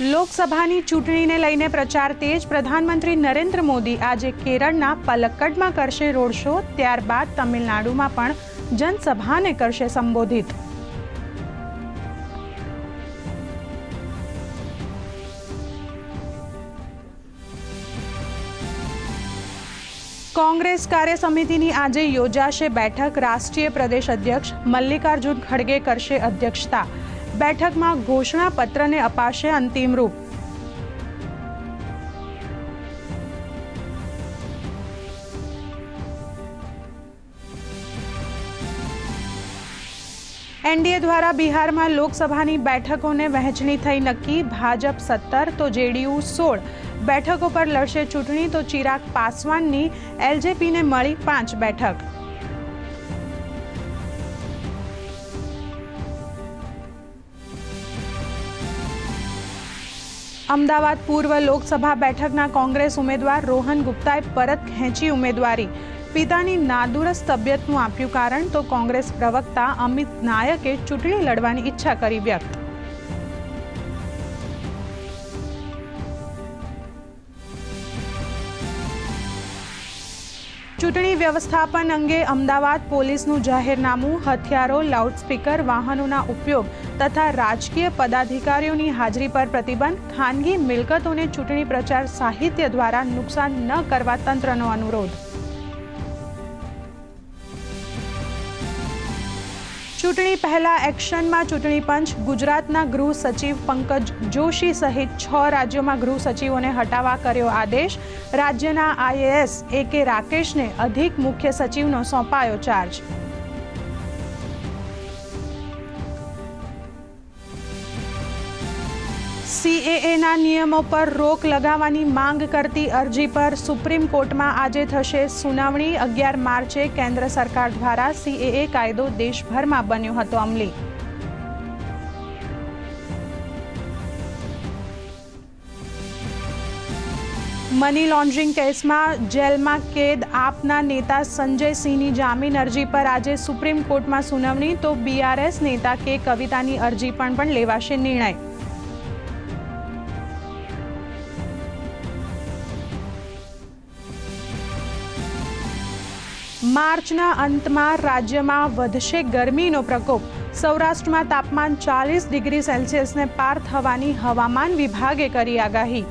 લોકસભાની ચૂંટણીને લઈને પ્રચાર તેજ પ્રધાનમંત્રી નરેન્દ્ર મોદી આજે કેરળના પલક્કડમાં કરશે રોડ શો, ત્યારબાદ તમિલનાડુમાં પણ જનસભાને કરશે સંબોધિત. કોંગ્રેસ કાર્ય સમિતિની આજે યોજાશે બેઠક. રાષ્ટ્રીય પ્રદેશ અધ્યક્ષ મલ્લિકાર્જુન ખડગે કરશે અધ્યક્ષતા. બેઠકમાં ઘોષણાપત્રને અપાશે અંતિમ રૂપ. એનડીએ દ્વારા બિહારમાં લોકસભાની બેઠકોને વહેંચણી થઈ નક્કી, ભાજપ સત્તર, તો જેડીયુ સોળ. બેઠકો પર લડશે ચૂંટણી, તો ચિરાગ પાસવાનની, એલજેપીને મળી પાંચ બેઠક. અમદાવાદ પૂર્વ લોકસભા બેઠકના કોંગ્રેસ ઉમેદવાર રોહન ગુપ્તાએ પરત ખેંચી ઉમેદવારી. પિતાની નાદુરસ્ત તબિયતનું આપ્યું કારણ તો કોંગ્રેસ પ્રવક્તા અમિત નાયકે ચૂંટણી લડવાની ઈચ્છા કરી વ્યક્ત. ચૂંટણી વ્યવસ્થાપન અંગે અમદાવાદ પોલીસનું જાહેરનામું, હથિયારો, લાઉડસ્પીકર, વાહનોના ઉપયોગ તથા રાજકીય પદાધિકારીઓની હાજરી પર પ્રતિબંધ, ખાનગી મિલકતોને ચૂંટણી પ્રચાર સાહિત્ય દ્વારા નુકસાન ન કરવા તંત્રનો અનુરોધ. ચૂંટણી પહેલા એક્શનમાં ચૂંટણી પંચ, ગુજરાતના ગૃહ સચિવ પંકજ જોશી સહિત છ રાજ્યોમાં ગૃહ સચિવોને હટાવવા કર્યો આદેશ. રાજ્યના આઈએએસ એ કે રાકેશને અધિક મુખ્ય સચિવનો સોંપાયો ચાર્જ સીએએના નિયમો પર રોક લગાવવાની માંગ કરતી અરજી પર સુપ્રીમ કોર્ટમાં આજે થશે સુનાવણી. અગિયાર માર્ચે કેન્દ્ર સરકાર દ્વારા સીએએ કાયદો દેશભરમાં બન્યો હતો અમલી. મની લોન્ડરિંગ કેસમાં જેલમાં કેદ આપના નેતા સંજય સિંહની જામીન અરજી પર આજે સુપ્રીમ કોર્ટમાં સુનાવણી. તો બીઆરએસ નેતા કે કવિતાની અરજી પણ પણ લેવાશે નિર્ણય. માર્ચના અંતમાં રાજ્યમાં વધશે ગરમીનો પ્રકોપ. સૌરાષ્ટ્રમાં તાપમાન ચાલીસ ડિગ્રી સેલ્સિયસને પાર થવાની હવામાન વિભાગે કરી આગાહી.